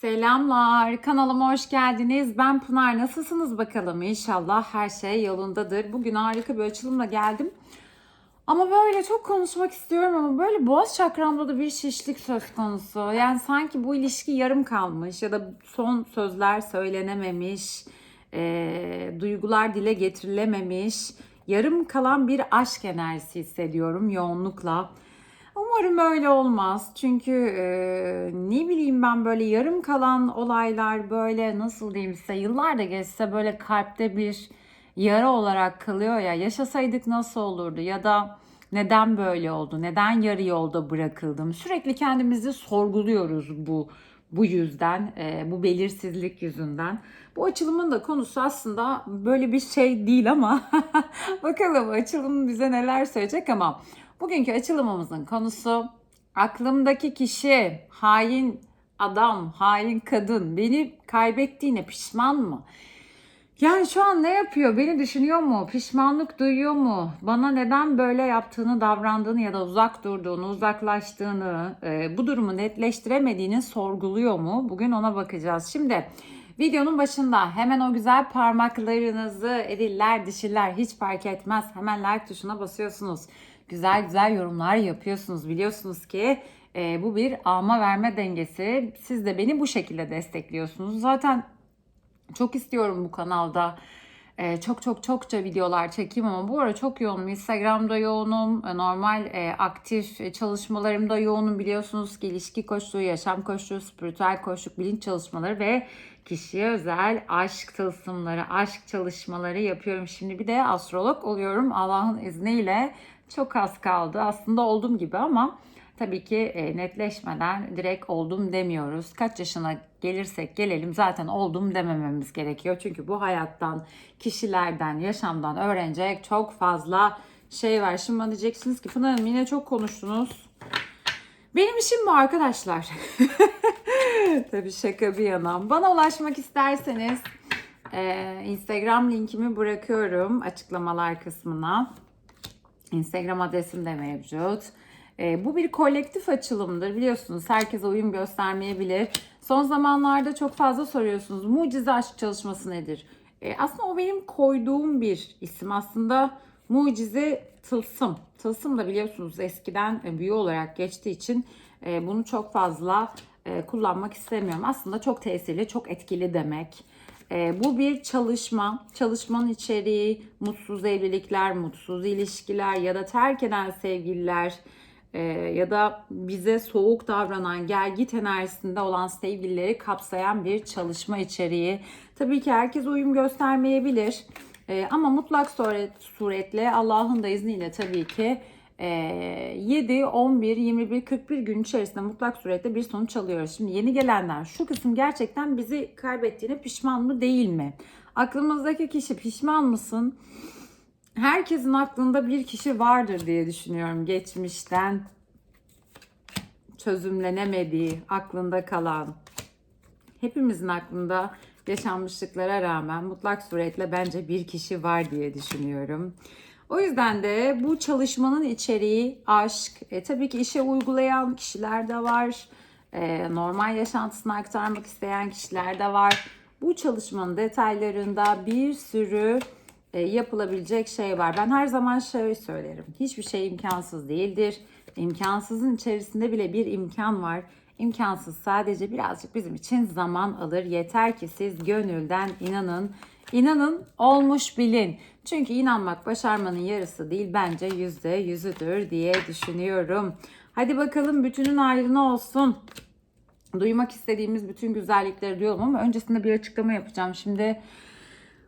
Selamlar, kanalıma hoş geldiniz. Ben Pınar. Nasılsınız bakalım? İnşallah her şey yolundadır. Bugün harika bir açılımla geldim. Ama böyle çok konuşmak istiyorum ama böyle boğaz çakramda da bir şişlik söz konusu. Yani sanki bu ilişki yarım kalmış ya da son sözler söylenememiş, e, duygular dile getirilememiş, yarım kalan bir aşk enerjisi hissediyorum yoğunlukla. Umarım öyle olmaz. Çünkü e, ne bileyim ben böyle yarım kalan olaylar böyle nasıl diyeyim size yıllar da geçse böyle kalpte bir yara olarak kalıyor ya. Yaşasaydık nasıl olurdu ya da neden böyle oldu? Neden yarı yolda bırakıldım? Sürekli kendimizi sorguluyoruz bu bu yüzden, e, bu belirsizlik yüzünden. Bu açılımın da konusu aslında böyle bir şey değil ama bakalım açılım bize neler söyleyecek ama bugünkü açılımımızın konusu aklımdaki kişi hain adam, hain kadın beni kaybettiğine pişman mı? Yani şu an ne yapıyor? Beni düşünüyor mu? Pişmanlık duyuyor mu? Bana neden böyle yaptığını, davrandığını ya da uzak durduğunu, uzaklaştığını, e, bu durumu netleştiremediğini sorguluyor mu? Bugün ona bakacağız. Şimdi videonun başında hemen o güzel parmaklarınızı eriller, dişiller hiç fark etmez. Hemen like tuşuna basıyorsunuz. Güzel güzel yorumlar yapıyorsunuz. Biliyorsunuz ki e, bu bir alma verme dengesi. Siz de beni bu şekilde destekliyorsunuz. Zaten çok istiyorum bu kanalda e, çok çok çokça videolar çekeyim ama bu ara çok yoğunum. Instagram'da yoğunum. E, normal e, aktif e, çalışmalarımda yoğunum. Biliyorsunuz ki ilişki koçluğu, yaşam koçluğu, spiritüel koçluk, bilinç çalışmaları ve kişiye özel aşk tılsımları, aşk çalışmaları yapıyorum. Şimdi bir de astrolog oluyorum Allah'ın izniyle. Çok az kaldı. Aslında oldum gibi ama tabii ki e, netleşmeden direkt oldum demiyoruz. Kaç yaşına gelirsek gelelim zaten oldum demememiz gerekiyor. Çünkü bu hayattan, kişilerden, yaşamdan öğrenecek çok fazla şey var. Şimdi bana diyeceksiniz ki Pınar Hanım yine çok konuştunuz. Benim işim bu arkadaşlar. Tabii şaka bir yana. Bana ulaşmak isterseniz e, Instagram linkimi bırakıyorum açıklamalar kısmına. Instagram adresim de mevcut. E, bu bir kolektif açılımdır biliyorsunuz. Herkese uyum göstermeyebilir. Son zamanlarda çok fazla soruyorsunuz. Mucize aşk çalışması nedir? E, aslında o benim koyduğum bir isim. Aslında mucize tılsım. Tılsım da biliyorsunuz eskiden e, büyü olarak geçtiği için e, bunu çok fazla e, kullanmak istemiyorum. Aslında çok tesirli, çok etkili demek. E, bu bir çalışma. Çalışmanın içeriği mutsuz evlilikler, mutsuz ilişkiler ya da terk eden sevgililer e, ya da bize soğuk davranan, gel git enerjisinde olan sevgilileri kapsayan bir çalışma içeriği. Tabii ki herkes uyum göstermeyebilir. E, ama mutlak suret, suretle Allah'ın da izniyle tabii ki 7, 11, 21, 41 gün içerisinde mutlak surette bir sonuç alıyoruz. Şimdi yeni gelenler şu kısım gerçekten bizi kaybettiğine pişman mı değil mi? Aklımızdaki kişi pişman mısın? Herkesin aklında bir kişi vardır diye düşünüyorum geçmişten çözümlenemediği, aklında kalan. Hepimizin aklında yaşanmışlıklara rağmen mutlak suretle bence bir kişi var diye düşünüyorum. O yüzden de bu çalışmanın içeriği aşk. E, tabii ki işe uygulayan kişiler de var. E, normal yaşantısını aktarmak isteyen kişiler de var. Bu çalışmanın detaylarında bir sürü e, yapılabilecek şey var. Ben her zaman şöyle söylerim. Hiçbir şey imkansız değildir. İmkansızın içerisinde bile bir imkan var. İmkansız sadece birazcık bizim için zaman alır. Yeter ki siz gönülden inanın. İnanın olmuş bilin. Çünkü inanmak başarmanın yarısı değil bence yüzde yüzüdür diye düşünüyorum. Hadi bakalım bütünün ayrına olsun. Duymak istediğimiz bütün güzellikleri diyorum ama öncesinde bir açıklama yapacağım. Şimdi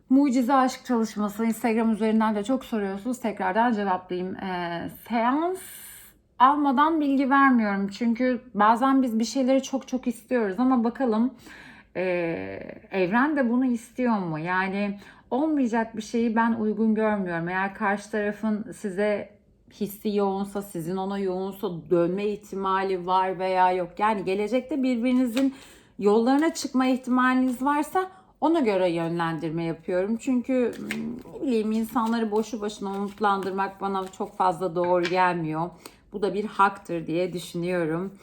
mucize aşk çalışması Instagram üzerinden de çok soruyorsunuz. Tekrardan cevaplayayım. Ee, seans almadan bilgi vermiyorum. Çünkü bazen biz bir şeyleri çok çok istiyoruz ama bakalım e, evren de bunu istiyor mu? Yani olmayacak bir şeyi ben uygun görmüyorum. Eğer karşı tarafın size hissi yoğunsa, sizin ona yoğunsa dönme ihtimali var veya yok. Yani gelecekte birbirinizin yollarına çıkma ihtimaliniz varsa ona göre yönlendirme yapıyorum. Çünkü ne bileyim insanları boşu boşuna umutlandırmak bana çok fazla doğru gelmiyor. Bu da bir haktır diye düşünüyorum.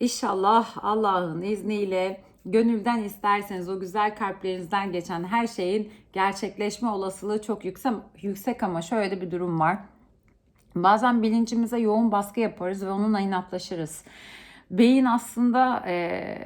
İnşallah Allah'ın izniyle gönülden isterseniz o güzel kalplerinizden geçen her şeyin gerçekleşme olasılığı çok yüksek, yüksek ama şöyle bir durum var. Bazen bilincimize yoğun baskı yaparız ve onunla inatlaşırız. Beyin aslında e,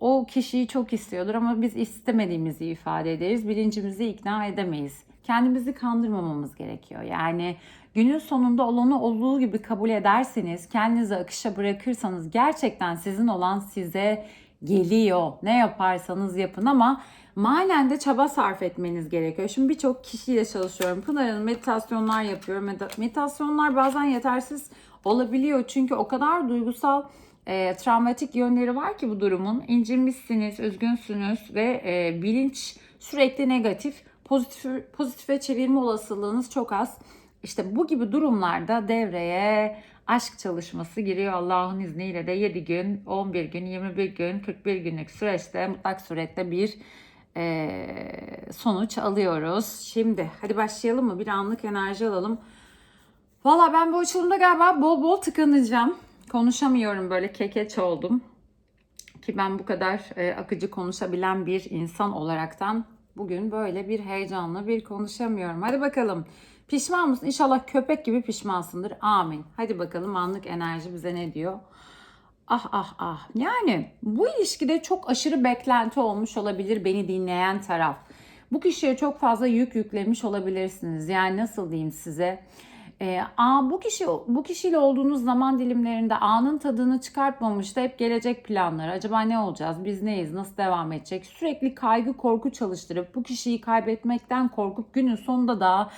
o kişiyi çok istiyordur ama biz istemediğimizi ifade ederiz. Bilincimizi ikna edemeyiz. Kendimizi kandırmamamız gerekiyor. Yani günün sonunda olanı olduğu gibi kabul ederseniz, kendinizi akışa bırakırsanız gerçekten sizin olan size geliyor. Ne yaparsanız yapın ama manen de çaba sarf etmeniz gerekiyor. Şimdi birçok kişiyle çalışıyorum. Pınar Hanım meditasyonlar yapıyorum. Medi- Meditasyonlar bazen yetersiz olabiliyor. Çünkü o kadar duygusal e, travmatik yönleri var ki bu durumun. İncinmişsiniz, üzgünsünüz ve e, bilinç sürekli negatif. Pozitif, pozitife çevirme olasılığınız çok az. İşte bu gibi durumlarda devreye aşk çalışması giriyor Allah'ın izniyle de 7 gün, 11 gün, 21 gün, 41 günlük süreçte mutlak surette bir e, sonuç alıyoruz. Şimdi hadi başlayalım mı? Bir anlık enerji alalım. Valla ben bu açılımda galiba bol bol tıkanacağım. Konuşamıyorum böyle kekeç oldum. Ki ben bu kadar e, akıcı konuşabilen bir insan olaraktan bugün böyle bir heyecanla bir konuşamıyorum. Hadi bakalım. Pişman mısın? İnşallah köpek gibi pişmansındır. Amin. Hadi bakalım anlık enerji bize ne diyor? Ah ah ah. Yani bu ilişkide çok aşırı beklenti olmuş olabilir beni dinleyen taraf. Bu kişiye çok fazla yük yüklemiş olabilirsiniz. Yani nasıl diyeyim size? Ee, aa, bu kişi bu kişiyle olduğunuz zaman dilimlerinde anın tadını çıkartmamış da hep gelecek planları. Acaba ne olacağız? Biz neyiz? Nasıl devam edecek? Sürekli kaygı, korku çalıştırıp bu kişiyi kaybetmekten korkup günün sonunda da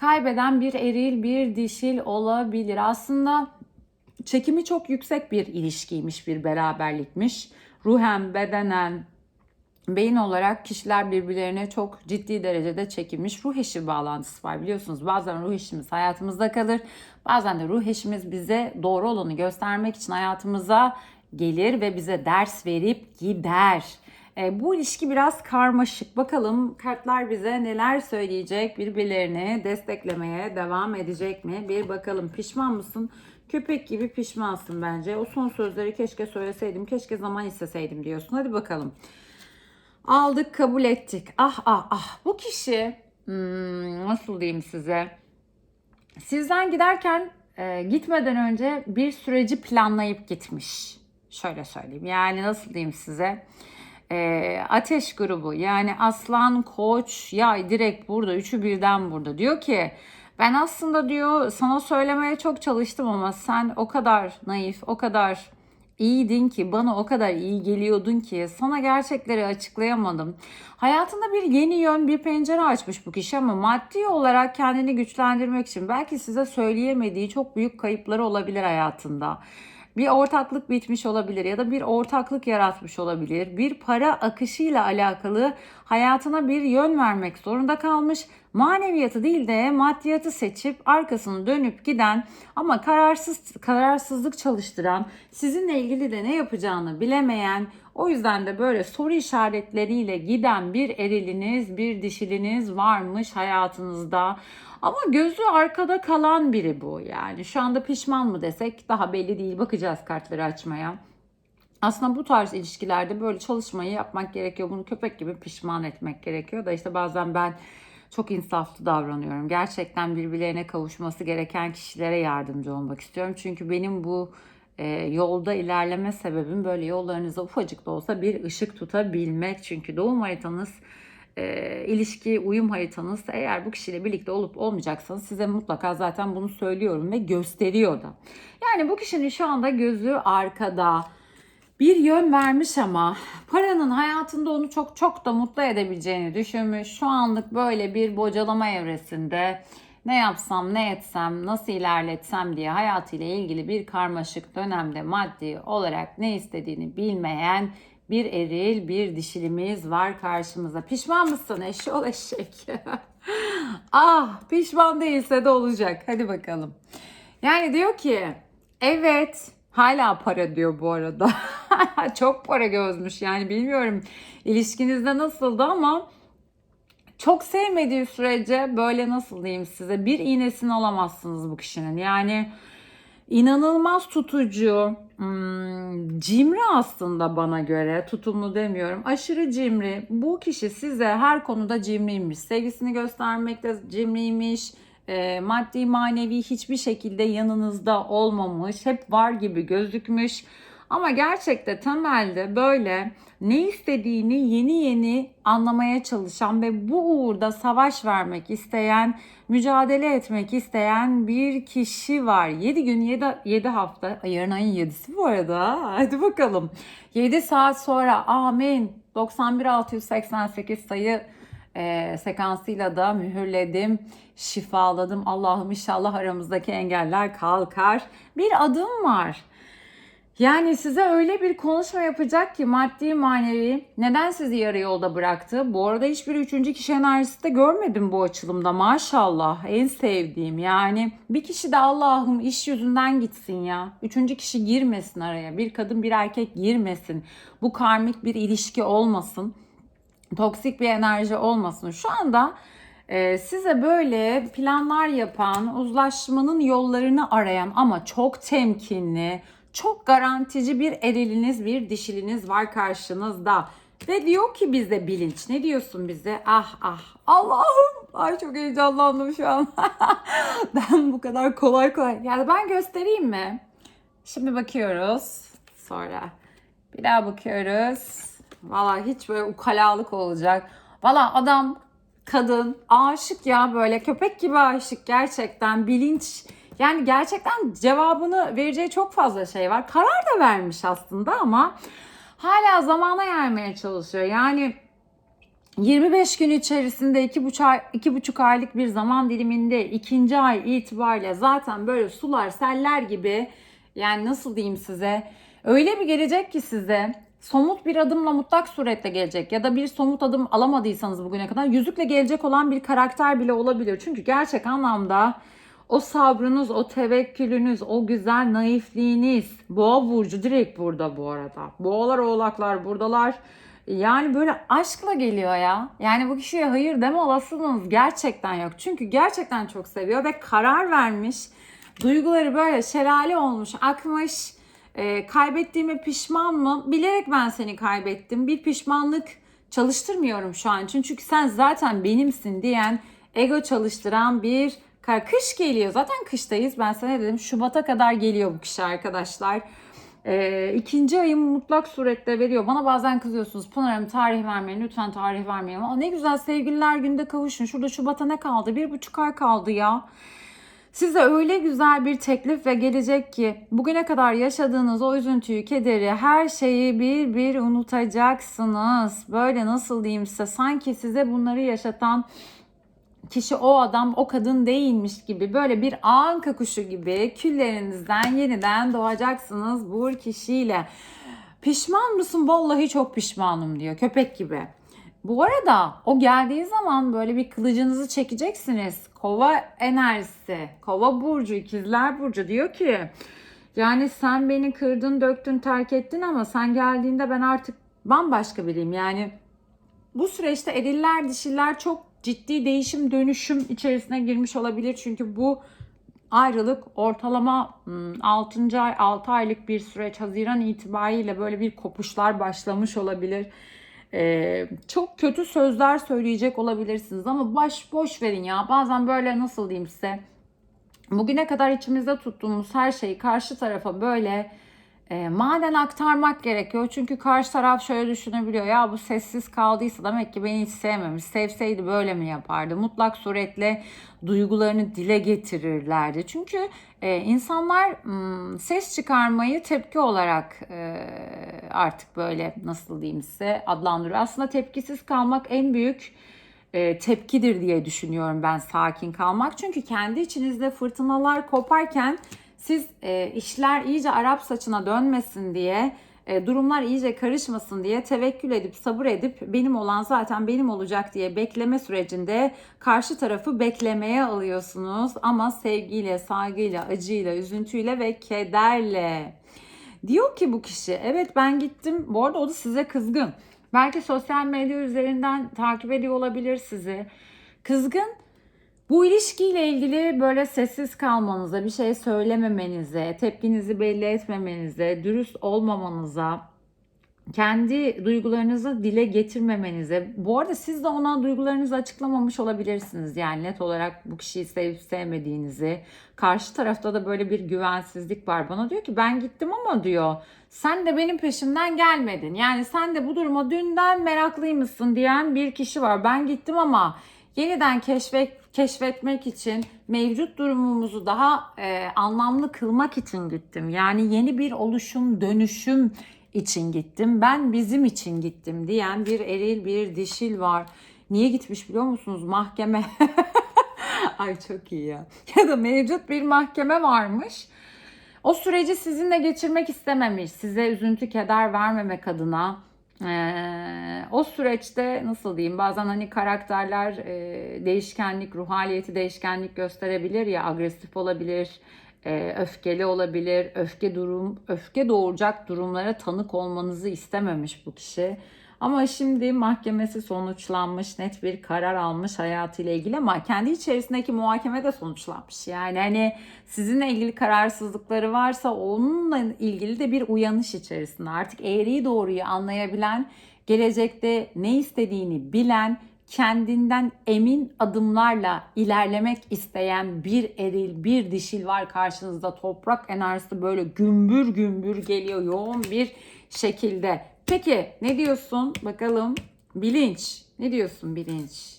kaybeden bir eril, bir dişil olabilir. Aslında çekimi çok yüksek bir ilişkiymiş, bir beraberlikmiş. Ruhen, bedenen, beyin olarak kişiler birbirlerine çok ciddi derecede çekilmiş ruh eşi bağlantısı var biliyorsunuz. Bazen ruh eşimiz hayatımızda kalır. Bazen de ruh eşimiz bize doğru olanı göstermek için hayatımıza gelir ve bize ders verip gider. E, bu ilişki biraz karmaşık. Bakalım kartlar bize neler söyleyecek? Birbirlerini desteklemeye devam edecek mi? Bir bakalım. Pişman mısın? Köpek gibi pişmansın bence. O son sözleri keşke söyleseydim, keşke zaman isteseydim diyorsun. Hadi bakalım. Aldık, kabul ettik. Ah ah ah. Bu kişi hmm, nasıl diyeyim size? Sizden giderken e, gitmeden önce bir süreci planlayıp gitmiş. Şöyle söyleyeyim. Yani nasıl diyeyim size? E, ateş grubu yani aslan, koç, yay direkt burada. Üçü birden burada. Diyor ki ben aslında diyor sana söylemeye çok çalıştım ama sen o kadar naif, o kadar iyiydin ki, bana o kadar iyi geliyordun ki sana gerçekleri açıklayamadım. Hayatında bir yeni yön, bir pencere açmış bu kişi ama maddi olarak kendini güçlendirmek için belki size söyleyemediği çok büyük kayıpları olabilir hayatında. Bir ortaklık bitmiş olabilir ya da bir ortaklık yaratmış olabilir. Bir para akışıyla alakalı hayatına bir yön vermek zorunda kalmış. Maneviyatı değil de maddiyatı seçip arkasını dönüp giden ama kararsız kararsızlık çalıştıran, sizinle ilgili de ne yapacağını bilemeyen, o yüzden de böyle soru işaretleriyle giden bir eriliniz, bir dişiliniz varmış hayatınızda. Ama gözü arkada kalan biri bu yani. Şu anda pişman mı desek daha belli değil. Bakacağız kartları açmaya. Aslında bu tarz ilişkilerde böyle çalışmayı yapmak gerekiyor. Bunu köpek gibi pişman etmek gerekiyor da işte bazen ben çok insaflı davranıyorum. Gerçekten birbirlerine kavuşması gereken kişilere yardımcı olmak istiyorum. Çünkü benim bu e, yolda ilerleme sebebim böyle yollarınıza ufacık da olsa bir ışık tutabilmek. Çünkü doğum haritanız e, ilişki, uyum haritanız eğer bu kişiyle birlikte olup olmayacaksanız size mutlaka zaten bunu söylüyorum ve gösteriyor da. Yani bu kişinin şu anda gözü arkada bir yön vermiş ama paranın hayatında onu çok çok da mutlu edebileceğini düşünmüş. Şu anlık böyle bir bocalama evresinde ne yapsam, ne etsem, nasıl ilerletsem diye hayatıyla ilgili bir karmaşık dönemde maddi olarak ne istediğini bilmeyen bir eril, bir dişilimiz var karşımıza. Pişman mısın eşşoğlu eşek? ah pişman değilse de olacak. Hadi bakalım. Yani diyor ki evet hala para diyor bu arada. Çok para gözmüş yani bilmiyorum ilişkinizde nasıldı ama çok sevmediği sürece böyle nasıl diyeyim size bir iğnesini alamazsınız bu kişinin. Yani inanılmaz tutucu, hmm, cimri aslında bana göre. Tutumlu demiyorum. Aşırı cimri. Bu kişi size her konuda cimriymiş. Sevgisini göstermekte cimriymiş. E, maddi manevi hiçbir şekilde yanınızda olmamış. Hep var gibi gözükmüş. Ama gerçekte temelde böyle ne istediğini yeni yeni anlamaya çalışan ve bu uğurda savaş vermek isteyen, mücadele etmek isteyen bir kişi var. 7 gün 7, 7 hafta, yarın ayın 7'si bu arada. Hadi bakalım. 7 saat sonra amin 91688 sayı e, sekansıyla da mühürledim, şifaladım. Allah'ım inşallah aramızdaki engeller kalkar. Bir adım var. Yani size öyle bir konuşma yapacak ki maddi manevi neden sizi yarı yolda bıraktı? Bu arada hiçbir üçüncü kişi enerjisi de görmedim bu açılımda maşallah. En sevdiğim yani bir kişi de Allah'ım iş yüzünden gitsin ya. Üçüncü kişi girmesin araya. Bir kadın bir erkek girmesin. Bu karmik bir ilişki olmasın. Toksik bir enerji olmasın. Şu anda e, size böyle planlar yapan, uzlaşmanın yollarını arayan ama çok temkinli, çok garantici bir eriliniz, bir dişiliniz var karşınızda. Ve diyor ki bize bilinç. Ne diyorsun bize? Ah ah Allah'ım. Ay çok heyecanlandım şu an. ben bu kadar kolay kolay. Yani ben göstereyim mi? Şimdi bakıyoruz. Sonra bir daha bakıyoruz. Valla hiç böyle ukalalık olacak. Valla adam, kadın aşık ya böyle köpek gibi aşık gerçekten bilinç yani gerçekten cevabını vereceği çok fazla şey var. Karar da vermiş aslında ama hala zamana yaymaya çalışıyor. Yani 25 gün içerisinde 2,5 ay, 2,5 aylık bir zaman diliminde ikinci ay itibariyle zaten böyle sular seller gibi yani nasıl diyeyim size öyle bir gelecek ki size somut bir adımla mutlak suretle gelecek ya da bir somut adım alamadıysanız bugüne kadar yüzükle gelecek olan bir karakter bile olabilir. Çünkü gerçek anlamda o sabrınız, o tevekkülünüz, o güzel naifliğiniz. Boğa burcu direkt burada bu arada. Boğalar, oğlaklar buradalar. Yani böyle aşkla geliyor ya. Yani bu kişiye hayır deme olasılığınız gerçekten yok. Çünkü gerçekten çok seviyor ve karar vermiş. Duyguları böyle şelale olmuş, akmış. E, kaybettiğime pişman mı? Bilerek ben seni kaybettim. Bir pişmanlık çalıştırmıyorum şu an için. Çünkü sen zaten benimsin diyen ego çalıştıran bir Kış geliyor. Zaten kıştayız. Ben sana dedim Şubat'a kadar geliyor bu kişi arkadaşlar. Ee, ikinci ayım mutlak surette veriyor. Bana bazen kızıyorsunuz. Pınar'ım tarih vermeyin. Lütfen tarih vermeyin. Ama ne güzel sevgililer günde kavuşun. Şurada Şubat'a ne kaldı? Bir buçuk ay kaldı ya. Size öyle güzel bir teklif ve gelecek ki bugüne kadar yaşadığınız o üzüntüyü, kederi, her şeyi bir bir unutacaksınız. Böyle nasıl diyeyim size sanki size bunları yaşatan kişi o adam o kadın değilmiş gibi böyle bir anka kuşu gibi küllerinizden yeniden doğacaksınız bu kişiyle. Pişman mısın? Vallahi çok pişmanım diyor köpek gibi. Bu arada o geldiği zaman böyle bir kılıcınızı çekeceksiniz. Kova enerjisi, kova burcu, ikizler burcu diyor ki yani sen beni kırdın, döktün, terk ettin ama sen geldiğinde ben artık bambaşka biriyim. Yani bu süreçte eriller, dişiler çok ciddi değişim dönüşüm içerisine girmiş olabilir. Çünkü bu ayrılık ortalama 6. Hmm, ay 6 aylık bir süreç Haziran itibariyle böyle bir kopuşlar başlamış olabilir. Ee, çok kötü sözler söyleyecek olabilirsiniz ama baş boş verin ya. Bazen böyle nasıl diyeyim size bugüne kadar içimizde tuttuğumuz her şeyi karşı tarafa böyle e, maden aktarmak gerekiyor. Çünkü karşı taraf şöyle düşünebiliyor. Ya bu sessiz kaldıysa demek ki beni hiç sevmemiş. Sevseydi böyle mi yapardı? Mutlak suretle duygularını dile getirirlerdi. Çünkü e, insanlar m, ses çıkarmayı tepki olarak e, artık böyle nasıl diyeyim size adlandırıyor. Aslında tepkisiz kalmak en büyük e, tepkidir diye düşünüyorum ben sakin kalmak. Çünkü kendi içinizde fırtınalar koparken siz e, işler iyice Arap saçına dönmesin diye, e, durumlar iyice karışmasın diye tevekkül edip sabır edip benim olan zaten benim olacak diye bekleme sürecinde karşı tarafı beklemeye alıyorsunuz ama sevgiyle, saygıyla, acıyla, üzüntüyle ve kederle. Diyor ki bu kişi evet ben gittim bu arada o da size kızgın. Belki sosyal medya üzerinden takip ediyor olabilir sizi. Kızgın Bu ilişkiyle ilgili böyle sessiz kalmanıza, bir şey söylememenize, tepkinizi belli etmemenize, dürüst olmamanıza, kendi duygularınızı dile getirmemenize. Bu arada siz de ona duygularınızı açıklamamış olabilirsiniz. Yani net olarak bu kişiyi sevip sevmediğinizi. Karşı tarafta da böyle bir güvensizlik var. Bana diyor ki ben gittim ama diyor sen de benim peşimden gelmedin. Yani sen de bu duruma dünden meraklıymışsın diyen bir kişi var. Ben gittim ama yeniden keşfet, keşfetmek için mevcut durumumuzu daha e, anlamlı kılmak için gittim. Yani yeni bir oluşum, dönüşüm için gittim. Ben bizim için gittim diyen bir eril bir dişil var. Niye gitmiş biliyor musunuz? Mahkeme. Ay çok iyi ya. Ya da mevcut bir mahkeme varmış. O süreci sizinle geçirmek istememiş. Size üzüntü, keder vermemek adına. Ee, o süreçte nasıl diyeyim bazen hani karakterler e, değişkenlik, ruh haliyeti değişkenlik gösterebilir ya agresif olabilir, e, öfkeli olabilir, öfke durum, öfke doğuracak durumlara tanık olmanızı istememiş bu kişi. Ama şimdi mahkemesi sonuçlanmış, net bir karar almış hayatıyla ilgili ama kendi içerisindeki muhakeme de sonuçlanmış. Yani hani sizinle ilgili kararsızlıkları varsa onunla ilgili de bir uyanış içerisinde. Artık eğriyi doğruyu anlayabilen, gelecekte ne istediğini bilen, kendinden emin adımlarla ilerlemek isteyen bir eril, bir dişil var karşınızda. Toprak enerjisi böyle gümbür gümbür geliyor yoğun bir şekilde. Peki ne diyorsun? Bakalım bilinç. Ne diyorsun bilinç?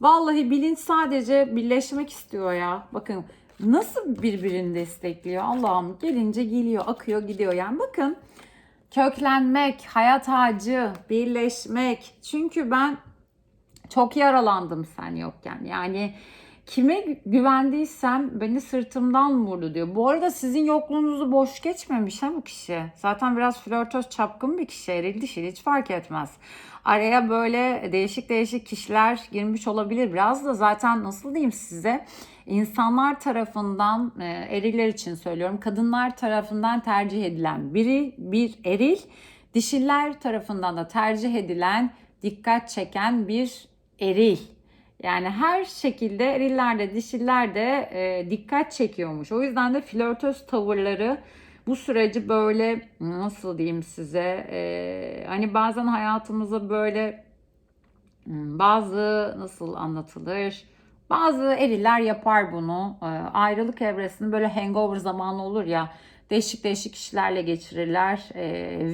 Vallahi bilinç sadece birleşmek istiyor ya. Bakın nasıl birbirini destekliyor. Allah'ım gelince geliyor, akıyor, gidiyor. Yani bakın köklenmek, hayat ağacı, birleşmek. Çünkü ben çok yaralandım sen yokken. Yani kime güvendiysem beni sırtımdan vurdu diyor. Bu arada sizin yokluğunuzu boş geçmemiş ha bu kişi. Zaten biraz flörtöz çapkın bir kişi. Eril dişil hiç fark etmez. Araya böyle değişik değişik kişiler girmiş olabilir. Biraz da zaten nasıl diyeyim size insanlar tarafından e, eriller için söylüyorum. Kadınlar tarafından tercih edilen biri bir eril. Dişiller tarafından da tercih edilen dikkat çeken bir eril. Yani her şekilde eriller de dişiller de e, dikkat çekiyormuş. O yüzden de flörtöz tavırları bu süreci böyle nasıl diyeyim size e, hani bazen hayatımıza böyle hmm, bazı nasıl anlatılır bazı eriller yapar bunu e, ayrılık evresinde böyle hangover zamanı olur ya değişik değişik kişilerle geçirirler e,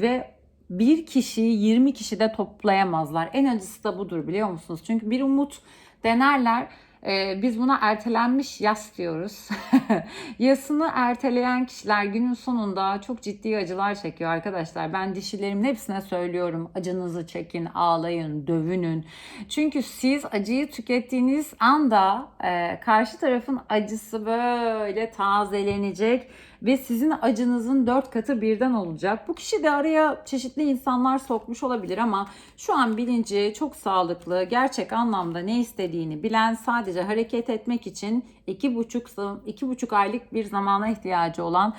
ve bir kişiyi 20 kişi de toplayamazlar. En acısı da budur biliyor musunuz? Çünkü bir umut denerler. Ee, biz buna ertelenmiş yas diyoruz. Yasını erteleyen kişiler günün sonunda çok ciddi acılar çekiyor arkadaşlar. Ben dişilerimin hepsine söylüyorum. Acınızı çekin, ağlayın, dövünün. Çünkü siz acıyı tükettiğiniz anda e, karşı tarafın acısı böyle tazelenecek ve sizin acınızın dört katı birden olacak. Bu kişi de araya çeşitli insanlar sokmuş olabilir ama şu an bilinci çok sağlıklı, gerçek anlamda ne istediğini bilen, sadece hareket etmek için iki buçuk, iki buçuk aylık bir zamana ihtiyacı olan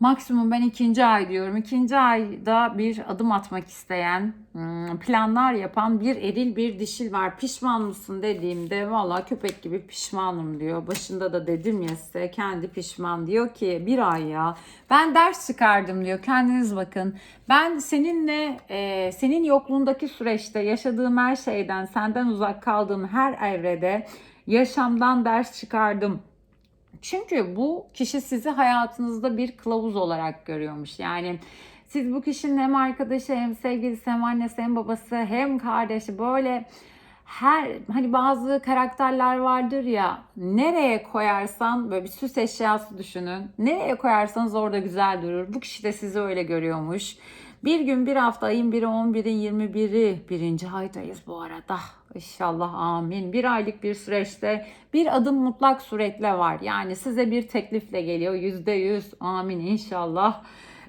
Maksimum ben ikinci ay diyorum. İkinci ayda bir adım atmak isteyen, hmm, planlar yapan bir eril bir dişil var. Pişman mısın dediğimde valla köpek gibi pişmanım diyor. Başında da dedim ya size kendi pişman diyor ki bir ay ya ben ders çıkardım diyor. Kendiniz bakın. Ben seninle e, senin yokluğundaki süreçte yaşadığım her şeyden senden uzak kaldığım her evrede yaşamdan ders çıkardım çünkü bu kişi sizi hayatınızda bir kılavuz olarak görüyormuş. Yani siz bu kişinin hem arkadaşı hem sevgilisi hem annesi hem babası hem kardeşi böyle her hani bazı karakterler vardır ya nereye koyarsan böyle bir süs eşyası düşünün. Nereye koyarsanız orada güzel durur. Bu kişi de sizi öyle görüyormuş. Bir gün bir hafta ayın biri 11'in 21'i birinci aydayız bu arada. İnşallah amin. Bir aylık bir süreçte bir adım mutlak suretle var. Yani size bir teklifle geliyor. Yüzde yüz amin inşallah.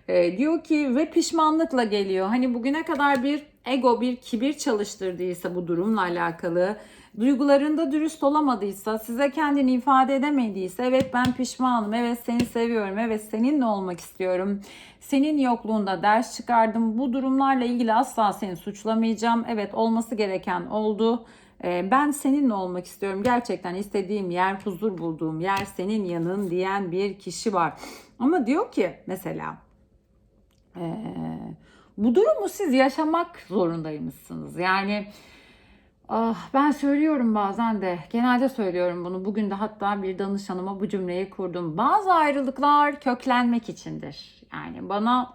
E, diyor ki ve pişmanlıkla geliyor. Hani bugüne kadar bir ego bir kibir çalıştırdıysa bu durumla alakalı, duygularında dürüst olamadıysa, size kendini ifade edemediyse, evet ben pişmanım, evet seni seviyorum, evet seninle olmak istiyorum. Senin yokluğunda ders çıkardım. Bu durumlarla ilgili asla seni suçlamayacağım. Evet olması gereken oldu. Ben seninle olmak istiyorum. Gerçekten istediğim yer, huzur bulduğum yer senin yanın diyen bir kişi var. Ama diyor ki mesela ee, bu durumu siz yaşamak zorundaymışsınız. Yani ah, ben söylüyorum bazen de genelde söylüyorum bunu. Bugün de hatta bir danışanıma bu cümleyi kurdum. Bazı ayrılıklar köklenmek içindir. Yani bana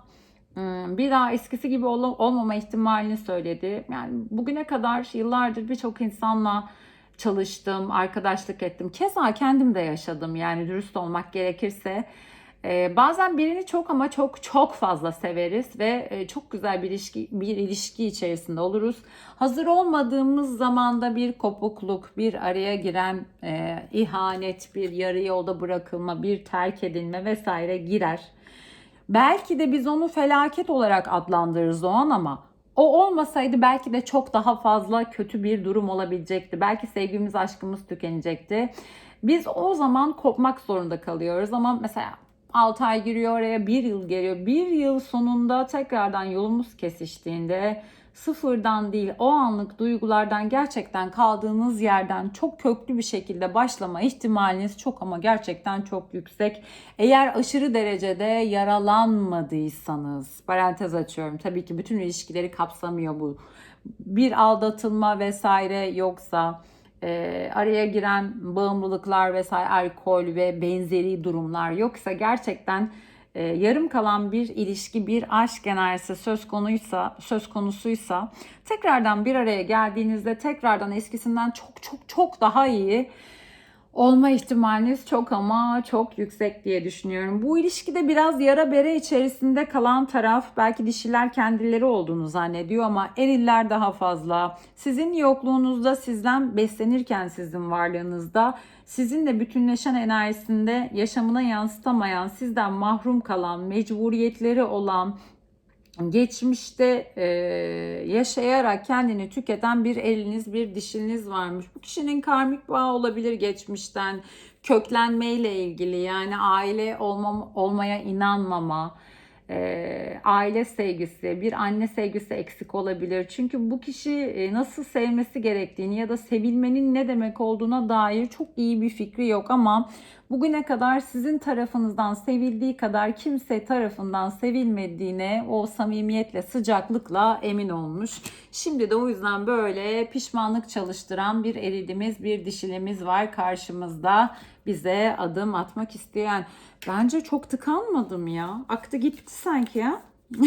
bir daha eskisi gibi ol- olmama ihtimalini söyledi. Yani bugüne kadar yıllardır birçok insanla çalıştım, arkadaşlık ettim. Keza kendim de yaşadım yani dürüst olmak gerekirse. Ee, bazen birini çok ama çok çok fazla severiz ve e, çok güzel bir ilişki bir ilişki içerisinde oluruz. Hazır olmadığımız zamanda bir kopukluk, bir araya giren e, ihanet, bir yarı yolda bırakılma, bir terk edilme vesaire girer. Belki de biz onu felaket olarak adlandırırız o an ama o olmasaydı belki de çok daha fazla kötü bir durum olabilecekti. Belki sevgimiz, aşkımız tükenecekti. Biz o zaman kopmak zorunda kalıyoruz ama mesela 6 ay giriyor oraya 1 yıl geliyor. 1 yıl sonunda tekrardan yolumuz kesiştiğinde sıfırdan değil o anlık duygulardan gerçekten kaldığınız yerden çok köklü bir şekilde başlama ihtimaliniz çok ama gerçekten çok yüksek. Eğer aşırı derecede yaralanmadıysanız parantez açıyorum tabii ki bütün ilişkileri kapsamıyor bu. Bir aldatılma vesaire yoksa e, araya giren bağımlılıklar vesaire alkol ve benzeri durumlar yoksa gerçekten e, yarım kalan bir ilişki, bir aşk enerjisi söz konuysa, söz konusuysa tekrardan bir araya geldiğinizde tekrardan eskisinden çok çok çok daha iyi olma ihtimaliniz çok ama çok yüksek diye düşünüyorum. Bu ilişkide biraz yara bere içerisinde kalan taraf belki dişiler kendileri olduğunu zannediyor ama eriller daha fazla. Sizin yokluğunuzda sizden beslenirken sizin varlığınızda sizinle bütünleşen enerjisinde yaşamına yansıtamayan, sizden mahrum kalan, mecburiyetleri olan, geçmişte e, yaşayarak kendini tüketen bir eliniz, bir dişiniz varmış. Bu kişinin karmik bağı olabilir geçmişten, köklenmeyle ilgili yani aile olmam, olmaya inanmama, e, aile sevgisi, bir anne sevgisi eksik olabilir. Çünkü bu kişi e, nasıl sevmesi gerektiğini ya da sevilmenin ne demek olduğuna dair çok iyi bir fikri yok ama bugüne kadar sizin tarafınızdan sevildiği kadar kimse tarafından sevilmediğine o samimiyetle, sıcaklıkla emin olmuş. Şimdi de o yüzden böyle pişmanlık çalıştıran bir eridimiz, bir dişilimiz var karşımızda bize adım atmak isteyen. Bence çok tıkanmadım ya. Aktı gitti sanki ya.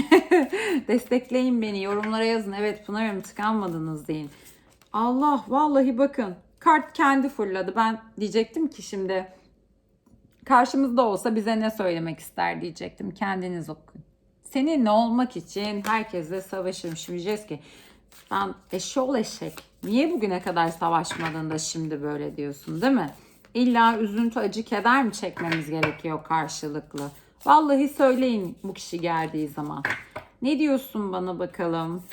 Destekleyin beni. Yorumlara yazın. Evet Pınar'ım tıkanmadınız deyin. Allah vallahi bakın. Kart kendi fırladı. Ben diyecektim ki şimdi karşımızda olsa bize ne söylemek ister diyecektim. Kendiniz okuyun. Seninle olmak için herkesle savaşırım. Şimdi diyeceğiz ki ben eşşoğlu eşek. Niye bugüne kadar savaşmadın da şimdi böyle diyorsun değil mi? İlla üzüntü, acı, keder mi çekmemiz gerekiyor karşılıklı? Vallahi söyleyin bu kişi geldiği zaman. Ne diyorsun bana bakalım?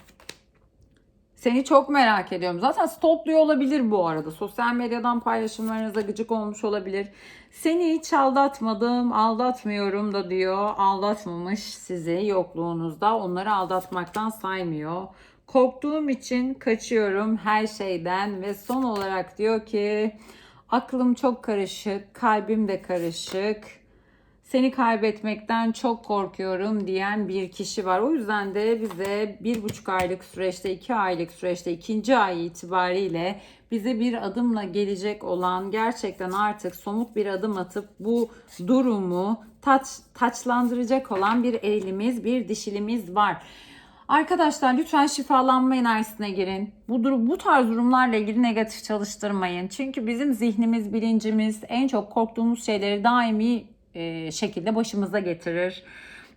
Seni çok merak ediyorum. Zaten stopluyor olabilir bu arada. Sosyal medyadan paylaşımlarınıza gıcık olmuş olabilir. Seni hiç aldatmadım, aldatmıyorum da diyor. Aldatmamış sizi yokluğunuzda. Onları aldatmaktan saymıyor. Korktuğum için kaçıyorum her şeyden ve son olarak diyor ki aklım çok karışık, kalbim de karışık. Seni kaybetmekten çok korkuyorum diyen bir kişi var. O yüzden de bize bir buçuk aylık süreçte, iki aylık süreçte, ikinci ay itibariyle bize bir adımla gelecek olan gerçekten artık somut bir adım atıp bu durumu taç, taçlandıracak olan bir elimiz, bir dişilimiz var. Arkadaşlar lütfen şifalanma enerjisine girin. Bu durum, bu tarz durumlarla ilgili negatif çalıştırmayın. Çünkü bizim zihnimiz, bilincimiz en çok korktuğumuz şeyleri daimi e, şekilde başımıza getirir.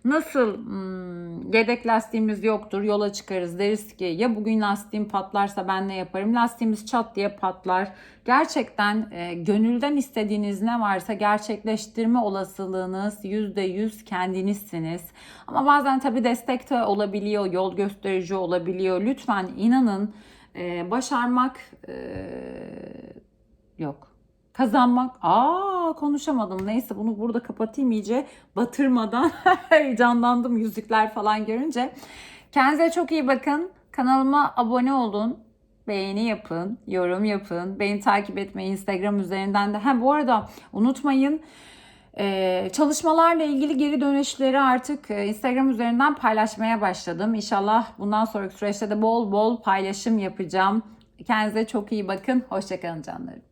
Nasıl hmm, yedek lastiğimiz yoktur yola çıkarız deriz ki ya bugün lastiğim patlarsa ben ne yaparım? Lastiğimiz çat diye patlar. Gerçekten e, gönülden istediğiniz ne varsa gerçekleştirme olasılığınız %100 kendinizsiniz. Ama bazen tabii destek de olabiliyor, yol gösterici olabiliyor. Lütfen inanın e, başarmak e, yok. Kazanmak. Aa konuşamadım. Neyse bunu burada kapatayım iyice batırmadan. Heyecanlandım yüzükler falan görünce. Kendinize çok iyi bakın. Kanalıma abone olun. Beğeni yapın, yorum yapın. Beni takip etmeyi Instagram üzerinden de. Ha bu arada unutmayın. Ee, çalışmalarla ilgili geri dönüşleri artık e, Instagram üzerinden paylaşmaya başladım. İnşallah bundan sonraki süreçte de bol bol paylaşım yapacağım. Kendinize çok iyi bakın. Hoşçakalın canlarım.